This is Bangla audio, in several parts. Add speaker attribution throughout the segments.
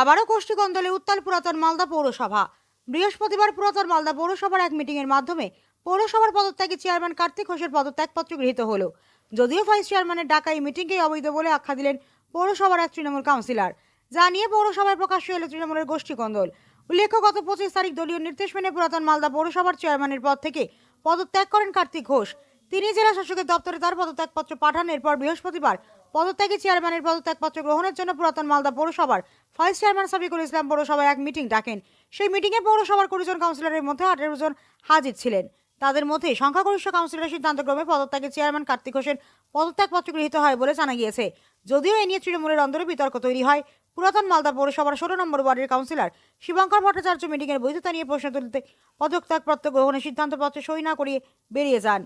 Speaker 1: আবারও গোষ্ঠী কন্দলে উত্তাল পুরাতন মালদা পৌরসভা। বৃহস্পতিবার পুরাতন মালদা পৌরসভার এক মিটিংয়ের মাধ্যমে পৌরসভার পদত্যাগী চেয়ারম্যান কার্তিক ঘোষের পদত্যাগপত্র গৃহীত হলো। যদিও ভাইস চেয়ারম্যানের ডাকা এই মিটিংকে অবৈধ বলে আখ্যা দিলেন পৌরসভার এক তৃণমূল কাউন্সিলর। যা নিয়ে পৌরসভায় প্রকাশ্য এলো তৃণমূলের গোষ্ঠী কন্দল উল্লেখ্য, গত পঁচিশ তারিখ দলীয় নির্দেশ মেনে পুরাতন মালদা পৌরসভার চেয়ারম্যানের পদ থেকে পদত্যাগ করেন কার্তিক ঘোষ। তিনি জেলা শাসকের দপ্তরে তার পদত্যাগপত্র পাঠান। এরপর বৃহস্পতিবার পদত্যাগী চেয়ারম্যানের পদত্যাগপত্র গ্রহণের জন্য পুরাতন মালদা পৌরসভার ভাইস চেয়ারম্যান সাবিকুল ইসলাম পৌরসভায় এক মিটিং ডাকেন। সেই মিটিংয়ে পৌরসভার কুড়িজন কাউন্সিলরের মধ্যে আঠেরো জন হাজির ছিলেন। তাদের মধ্যে সংখ্যাগরিষ্ঠ কাউন্সিলরের সিদ্ধান্তক্রমে পদত্যাগী চেয়ারম্যান কার্তিক ঘোষের পদত্যাগপত্র গৃহীত হয় বলে জানা গিয়েছে। যদিও এ নিয়ে তৃণমূলের অন্দরে বিতর্ক তৈরি হয়, পুরাতন মালদা পৌরসভার ষোলো নম্বর ওয়ার্ডের কাউন্সিলর শিবঙ্কর ভট্টাচার্য মিটিংয়ের বৈধতা নিয়ে প্রশ্ন তুলতে পদত্যাগপত্র গ্রহণের সিদ্ধান্তপত্রে সই না করিয়ে বেরিয়ে যান।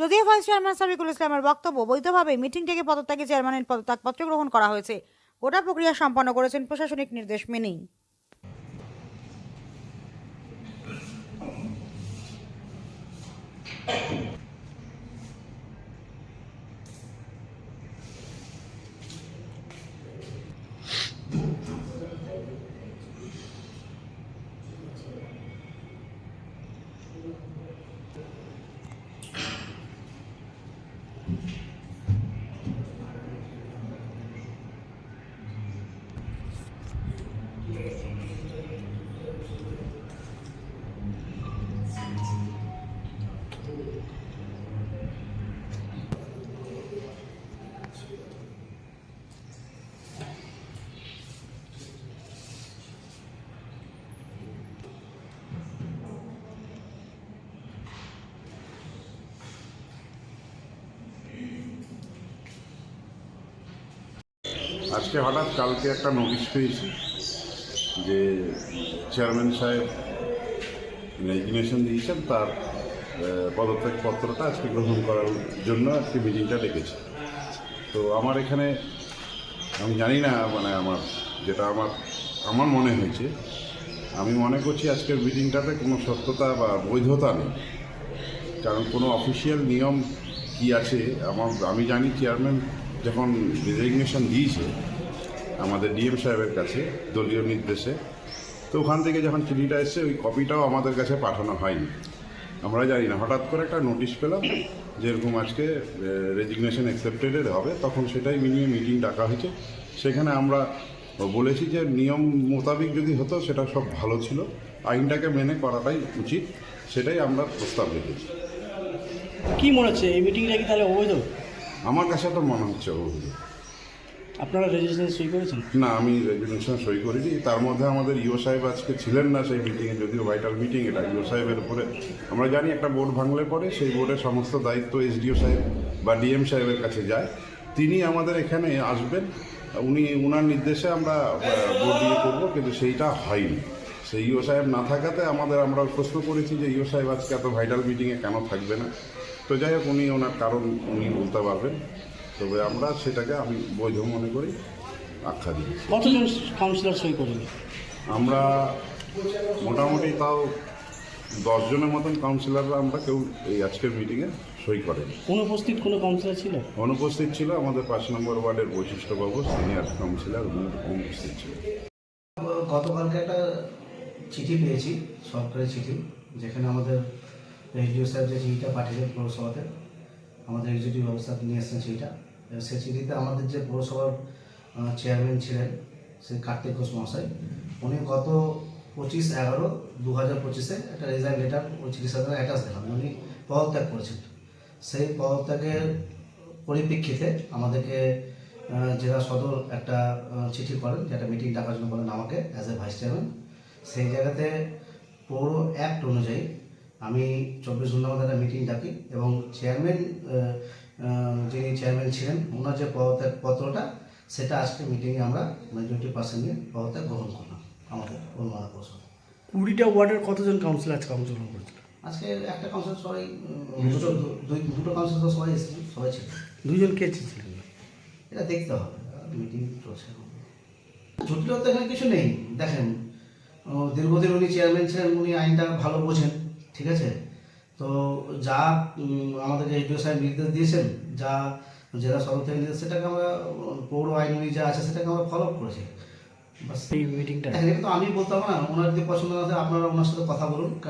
Speaker 1: যদিও ভাইস চেয়ারম্যান সাবিকুল ইসলামের বক্তব্য বৈধভাবে মিটিং থেকে পদত্যাগে চেয়ারম্যানের পদত্যাগপত্র গ্রহণ করা হয়েছে, গোটা প্রক্রিয়া সম্পন্ন করেছেন প্রশাসনিক নির্দেশ মেনেই।
Speaker 2: আজকে হঠাৎ কালকে একটা নোটিশ পেয়েছি যে চেয়ারম্যান সাহেব রেজিগনেশন দিয়েছেন, তার পদত্যাগপত্রটা আজকে গ্রহণ করার জন্য আজকে মিটিংটা ডেকেছে। তো আমার এখানে, আমি জানি না মানে আমার, যেটা আমার আমার মনে হয়েছে, আমি মনে করছি আজকের মিটিংটাতে কোনো সত্যতা বা বৈধতা নেই। কারণ কোনো অফিসিয়াল নিয়ম কি আছে? আমার, আমি জানি চেয়ারম্যান যখন রেজিগনেশন দিয়েছে আমাদের ডিএম সাহেবের কাছে, দলীয় নির্দেশে, তো ওখান থেকে যখন চিঠিটা এসছে, ওই কপিটাও আমাদের কাছে পাঠানো হয়নি। আমরা জানি না, হঠাৎ করে একটা নোটিশ পেলাম যেরকম আজকে রেজিগনেশন অ্যাকসেপ্টেডের হবে, তখন সেটাই মিনিয়ে মিটিং ডাকা হয়েছে। সেখানে আমরা বলেছি যে নিয়ম মোতাবিক যদি হতো, সেটা সব ভালো ছিল। আইনটাকে মেনে করাটাই উচিত, সেটাই আমরা প্রস্তাব রেখেছি।
Speaker 3: কি মনে হচ্ছে? এই মিটিংটা কি তাহলে অবৈধ
Speaker 2: আমার কাছে তো মনে হচ্ছে অবৈধ
Speaker 3: আপনারা রেজিস্ট্রেশন সই করেছেন?
Speaker 2: না আমি রেজিস্ট্রেশন সই করিনি। তার মধ্যে আমাদের ইও সাহেব আজকে ছিলেন না সেই মিটিংয়ে যদিও ভাইটাল মিটিং এটা ইও সাহেবের উপরে। আমরা জানি একটা বোর্ড ভাঙলে পরে সেই বোর্ডের সমস্ত দায়িত্ব এসডিও সাহেব বা ডিএম সাহেবের কাছে যায়। তিনি আমাদের এখানে আসবেন। উনি উনার নির্দেশে আমরা বোর্ড দিয়ে করব কিন্তু সেইটা হয়নি। সেই ইও সাহেব না থাকাতে আমাদের আমরা প্রশ্ন করেছি যে ইও সাহেব আজকে এত ভাইটাল মিটিংয়ে কেন থাকবে না? তো যাই হোক উনি ওনার কারণ উনি বলতে পারবেন। তবে আমরা সেটাকে আমি বৈধ মনে করি আখ্যা দিই
Speaker 3: কতজন কাউন্সিলর সই করেন?
Speaker 2: আমরা মোটামুটি তাও দশজনের মতন কাউন্সিলররা আমরা কেউ এই আজকের মিটিংয়ে সই করেন।
Speaker 3: অনুপস্থিত কোনো কাউন্সিলর ছিল?
Speaker 2: অনুপস্থিত ছিল আমাদের পাঁচ নম্বর ওয়ার্ডের বৈশিষ্ট্যবাবু সিনিয়র কাউন্সিলর উনি অনুপস্থিত ছিল
Speaker 4: গতকালকে একটা চিঠি পেয়েছি সরকারি চিঠি যেখানে আমাদের এসডিও সাহেব যে চিঠিটা পাঠিয়েছেন পৌরসভাতে, আমাদের এক্সিকিউটিভ অফিসার নিয়ে এসেছেন চিঠিটা। এবং সেই চিঠিতে আমাদের যে পৌরসভার চেয়ারম্যান ছিলেন সে কার্তিক ঘোষ মহাশয়, উনি গত পঁচিশ এগারো দু হাজার পঁচিশে একটা রেজাইন লেটার ওই চিঠির সাথে অ্যাটাচ দিলাম। উনি পদত্যাগ করেছেন। সেই পদত্যাগের পরিপ্রেক্ষিতে আমাদেরকে জেলা সদর একটা চিঠি করেন যেটা মিটিং ডাকার জন্য বলেন আমাকে অ্যাজ এ ভাইস চেয়ারম্যান সেই জায়গাতে পৌর অ্যাক্ট অনুযায়ী আমি চব্বিশ ঘণ্টা মধ্যে একটা মিটিং ডাকি এবং চেয়ারম্যান যিনি চেয়ারম্যান ছিলেন ওনার যে পদত্যাগ পত্রটা সেটা আজকে মিটিংয়ে আমরা মেজরিটি পার্সেন্ট নিয়ে পদত্যাগ গ্রহণ করলাম। আমাদের অনুমান পৌরসভা
Speaker 3: কুড়িটা ওয়ার্ডের কতজন কাউন্সিলর আজকে অংশগ্রহণ করেছিল?
Speaker 4: আজকে একটা কাউন্সিল সবাই দুটো দুই দুটো কাউন্সিল তো সবাই এসেছিল সবাই ছিল।
Speaker 3: দুজন কে ছিলেন
Speaker 4: এটা দেখতে হবে মিটিং চলছে। জটিলতা এখানে কিছু নেই। দেখেন দীর্ঘদিন উনি চেয়ারম্যান ছিলেন উনি আইনটা ভালো বোঝেন। ঠিক আছে? তো যা আমাদেরকে এডিও সাহেব নির্দেশ দিয়েছেন যা জেলা সদর থেকে নির্দেশ সেটাকে আমরা পৌর আইন যা আছে সেটাকে আমরা ফলো করেছি। বাস
Speaker 3: এই মিটিংটা
Speaker 4: এটা তো আমি বলতাম পারব না ওনার যদি পছন্দ না হয় আপনারা ওনার সাথে কথা বলুন কারণ